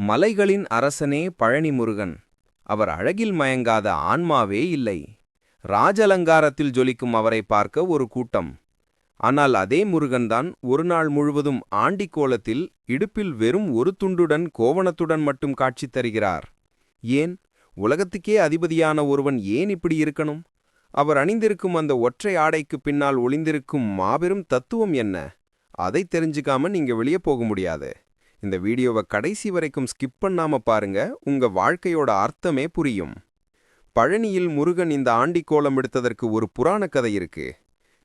மலைகளின் அரசனே பழனி முருகன் அவர் அழகில் மயங்காத ஆன்மாவே இல்லை. ராஜலங்காரத்தில் ஜொலிக்கும் அவரை பார்க்க ஒரு கூட்டம். ஆனால் அதே முருகன்தான் ஒரு நாள் முழுவதும் ஆண்டிக் கோலத்தில் இடுப்பில் வெறும் ஒரு துண்டுடன் கோவணத்துடன் மட்டும் காட்சி தருகிறார். ஏன்? உலகத்துக்கே அதிபதியான ஒருவன் ஏன் இப்படி இருக்கணும்? அவர் அணிந்திருக்கும் அந்த ஒற்றை ஆடைக்கு பின்னால் ஒளிந்திருக்கும் மாபெரும் தத்துவம் என்ன? அதை தெரிஞ்சுக்காம நீங்க வெளியே போக முடியாது. இந்த வீடியோவை கடைசி வரைக்கும் ஸ்கிப் பண்ணாம பாருங்க உங்க வாழ்க்கையோட அர்த்தமே புரியும். பழனியில் முருகன் இந்த ஆண்டிக்கோலம் எடுத்ததற்கு ஒரு புராண கதை இருக்கு.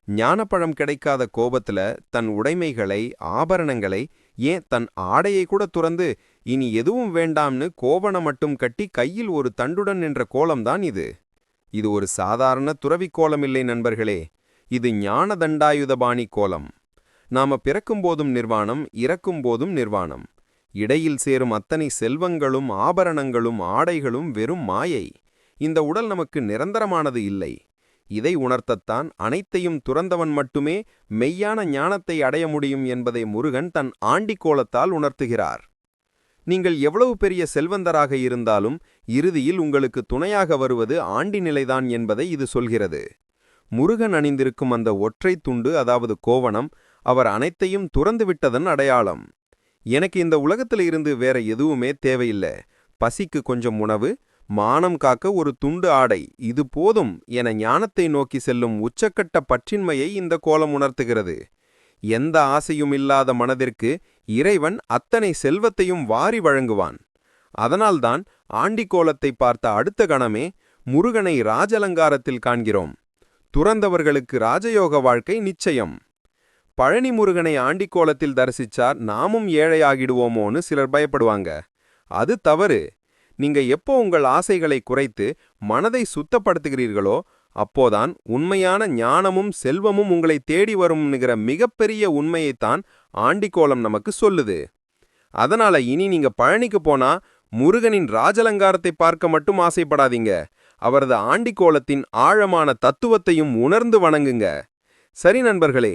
ஞானப்பழம் கிடைக்காத கோபத்துல தன் உடைமைகளை ஆபரணங்களை ஏன் தன் ஆடையை கூட துறந்து இனி எதுவும் வேண்டாம்னு கோவணம் மட்டும் கட்டி கையில் ஒரு தண்டுடன் நின்ற கோலம்தான் இது. இது ஒரு சாதாரண துறவி கோலம் இல்லை நண்பர்களே. இது ஞான தண்டாயுதபாணி கோலம். நாம பிறக்கும்போதும் நிர்வாணம் இறக்கும் போதும் நிர்வாணம். இடையில் சேரும் அத்தனை செல்வங்களும் ஆபரணங்களும் ஆடைகளும் வெறும் மாயை. இந்த உடல் நமக்கு நிரந்தரமானது இல்லை. இதை உணர்த்தத்தான் அனைத்தையும் துறந்தவன் மட்டுமே மெய்யான ஞானத்தை அடைய முடியும் என்பதை முருகன் தன் ஆண்டிக்கோலத்தால் உணர்த்துகிறார். நீங்கள் எவ்வளவு பெரிய செல்வந்தராக இருந்தாலும் இறுதியில் உங்களுக்கு துணையாக வருவது ஆண்டி நிலைதான் என்பதை இது சொல்கிறது. முருகன் அணிந்திருக்கும் அந்த ஒற்றை துண்டு அதாவது கோவணம் அவர் அனைத்தையும் துறந்துவிட்டதன் அடையாளம். எனக்கு இந்த உலகத்தில் இருந்து வேற எதுவுமே தேவையில்லை. பசிக்கு கொஞ்சம் உணவு மானம் காக்க ஒரு துண்டு ஆடை இது போதும் என ஞானத்தை நோக்கி செல்லும் உச்சக்கட்ட பற்றின்மையை இந்த கோலம் உணர்த்துகிறது. எந்த ஆசையும் இல்லாத மனதிற்கு இறைவன் அத்தனை செல்வத்தையும் வாரி வழங்குவான். அதனால்தான் ஆண்டிக்கோலத்தை பார்த்த அடுத்த கணமே முருகனை ராஜலங்காரத்தில் காண்கிறோம். துறந்தவர்களுக்கு ராஜயோக வாழ்க்கை நிச்சயம். பழனி முருகனை ஆண்டிக்கோலத்தில் தரிசிச்சார் நாமும் ஏழையாகிடுவோமோன்னு சிலர் பயப்படுவாங்க. அது தவறு. நீங்க எப்போ உங்கள் ஆசைகளை குறைத்து மனதை சுத்தப்படுத்துகிறீர்களோ அப்போதான் உண்மையான ஞானமும் செல்வமும் உங்களை தேடி வரும்னுகிற மிகப்பெரிய உண்மையைத்தான் ஆண்டிக்கோலம் நமக்கு சொல்லுது. அதனால இனி நீங்க பழனிக்கு போனா முருகனின் ராஜலங்காரத்தை பார்க்க மட்டும் ஆசைப்படாதீங்க. அவரது ஆண்டிக்கோலத்தின் ஆழமான தத்துவத்தையும் உணர்ந்து வணங்குங்க. சரி நண்பர்களே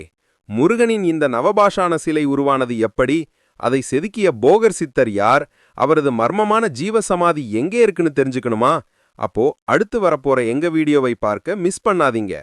முருகனின் இந்த நவபாஷான சிலை உருவானது எப்படி? அதை செதுக்கிய போகர் சித்தர் யார்? அவரது மர்மமான ஜீவசமாதி எங்கே இருக்குன்னு தெரிஞ்சுக்கணுமா? அப்போ அடுத்து வரப்போற எங்க வீடியோவை பார்க்க மிஸ் பண்ணாதீங்க.